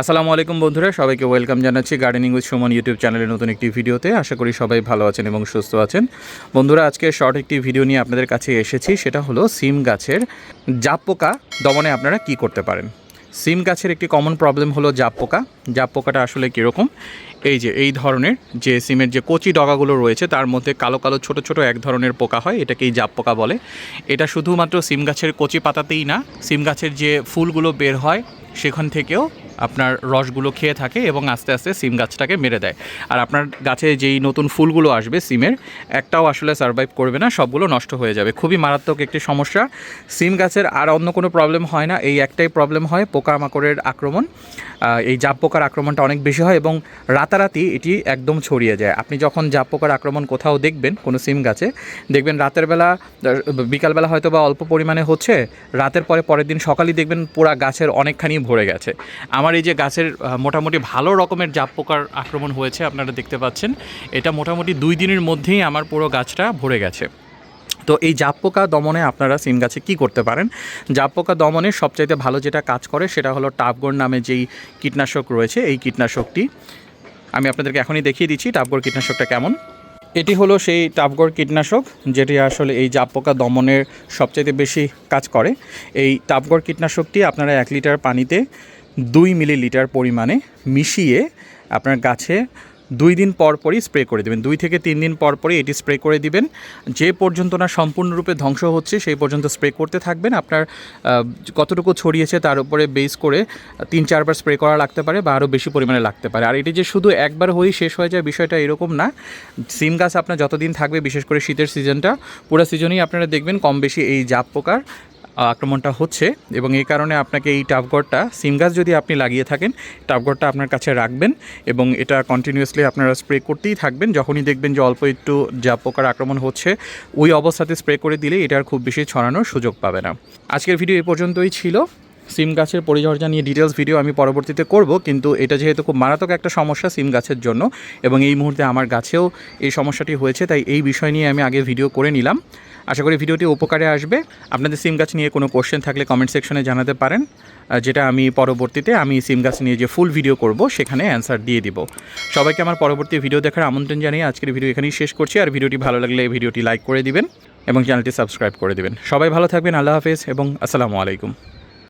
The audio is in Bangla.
আসসালামু আলাইকুম বন্ধুরা, সবাইকে ওয়েলকাম জানাচ্ছি গার্ডেনিং উইথ সুমন ইউটিউব চ্যানেলের নতুন একটি ভিডিওতে। আশা করি সবাই ভালো আছেন এবং সুস্থ আছেন। বন্ধুরা, আজকে শর্ট একটি ভিডিও নিয়ে আপনাদের কাছে এসেছি, সেটা হলো সিম গাছের জাপ পোকা দমনে আপনারা কি করতে পারেন। সিম গাছের একটি কমন প্রবলেম হলো জাপ পোকা জাপ পোকাটা আসলে কীরকম? এই যে, এই ধরনের যে সিমের যে কচি ডগাগুলো রয়েছে, তার মধ্যে কালো কালো ছোট ছোট এক ধরনের পোকা হয়, এটাকেই জাপ পোকা বলে। এটা শুধুমাত্র সিম গাছের কচি পাতাতেই না, সিম গাছের যে ফুলগুলো বের হয়, সেখান থেকেও আপনার রসগুলো খেয়ে থাকে এবং আস্তে আস্তে সিম গাছটাকে মেরে দেয়। আর আপনার গাছে যেই নতুন ফুলগুলো আসবে সিমের, একটাও আসলে সার্ভাইভ করবে না, সবগুলো নষ্ট হয়ে যাবে। খুবই মারাত্মক একটি সমস্যা। সিম গাছের আর অন্য কোনো প্রবলেম হয় না। এই একটাই প্রবলেম হয় পোকামাকড়ের আক্রমণ। এই জাপ পোকার আক্রমণটা অনেক বেশি হয় এবং রাতারাতি এটি একদম ছড়িয়ে যায়। আপনি যখন জাপ পোকার আক্রমণ কোথাও দেখবেন কোনো সিম গাছে, দেখবেন রাতের বেলা, বিকালবেলা হয়তো বা অল্প পরিমাণে হচ্ছে, রাতের পরে পরের দিন সকালেই দেখবেন পুরা গাছের অনেকখানি ভরে গেছে। আমার এই যে গাছের মোটামুটি ভালো রকমের জাপ পোকার আক্রমণ হয়েছে, আপনারা দেখতে পাচ্ছেন। এটা মোটামুটি দুই দিনের মধ্যেই আমার পুরো গাছটা ভরে গেছে। তো এই জাপ পোকা দমনে আপনারা সিম গাছে কী করতে পারেন? জাপ পোকা দমনের সবচাইতে ভালো যেটা কাজ করে সেটা হলো টাপগোর নামে যেই কীটনাশক রয়েছে, এই কীটনাশকটি। আমি আপনাদেরকে এখনই দেখিয়ে দিচ্ছি টাপগোর কীটনাশকটা কেমন। এটি হলো সেই টাপগড় কীটনাশক, যেটি আসলে এই জাপ পোকা দমনের সবচাইতে বেশি কাজ করে। এই টাপগড় কীটনাশকটি আপনারা এক লিটার পানিতে দুই মিলিলিটার পরিমাণে মিশিয়ে আপনার গাছে দুই দিন পর পরই স্প্রে করে দেবেন। দুই থেকে তিন দিন পর পরই এটি স্প্রে করে দিবেন। যে পর্যন্ত না সম্পূর্ণরূপে ধ্বংস হচ্ছে, সেই পর্যন্ত স্প্রে করতে থাকবেন। আপনার কতটুকু ছড়িয়েছে তার উপরে বেস করে তিন চারবার স্প্রে করা লাগতে পারে বা আরও বেশি পরিমাণে লাগতে পারে। আর এটি যে শুধু একবার হয়েই শেষ হয়ে যায় বিষয়টা এরকম না। সিম গাছ আপনার যতদিন থাকবে, বিশেষ করে শীতের সিজনটা, পুরো সিজনেই আপনারা দেখবেন কম বেশি এই জাপ পোকার আক্রমণটা হচ্ছে এবং এই কারণে আপনাকে এই টাপগড়টা সিম গাছ যদি আপনি লাগিয়ে থাকেন টাপগড়টা আপনার কাছে রাখবেন এবং এটা কন্টিনিউয়াসলি আপনারা স্প্রে করতেই থাকবেন। যখনই দেখবেন যে অল্প একটু জাপ পোকার আক্রমণ হচ্ছে, ওই অবস্থাতে স্প্রে করে দিলে এটার খুব বেশি ছড়ানোর সুযোগ পাবে না। আজকের ভিডিও এ পর্যন্তই ছিল। সিম গাছের পরিচর্যা নিয়ে ডিটেলস ভিডিও আমি পরবর্তীতে করব, কিন্তু এটা যেহেতু খুব মারাত্মক একটা সমস্যা সিম গাছের জন্য এবং এই মুহূর্তে আমার গাছেও এই সমস্যাটি হয়েছে, তাই এই বিষয় নিয়ে আমি আগে ভিডিও করে নিলাম। আশা করি ভিডিওটি উপকারে আসবে। আপনাদের সিম গাছ নিয়ে কোনো কোশ্চেন থাকলে কমেন্ট সেকশনে জানাতে পারেন। যেটা আমি পরবর্তীতে আমি সিম গাছ নিয়ে যে ফুল ভিডিও করব, সেখানে অ্যান্সার দিয়ে দিব। সবাইকে আমার পরবর্তী ভিডিও দেখার আমন্ত্রণ জানিয়ে আজকের ভিডিও এখানেই শেষ করছি। আর ভিডিওটি ভালো লাগলে ভিডিওটি লাইক করে দিবেন এবং চ্যানেলটি সাবস্ক্রাইব করে দেবেন। সবাই ভালো থাকবেন, আল্লাহ হাফেজ এবং আসসালামু আলাইকুম।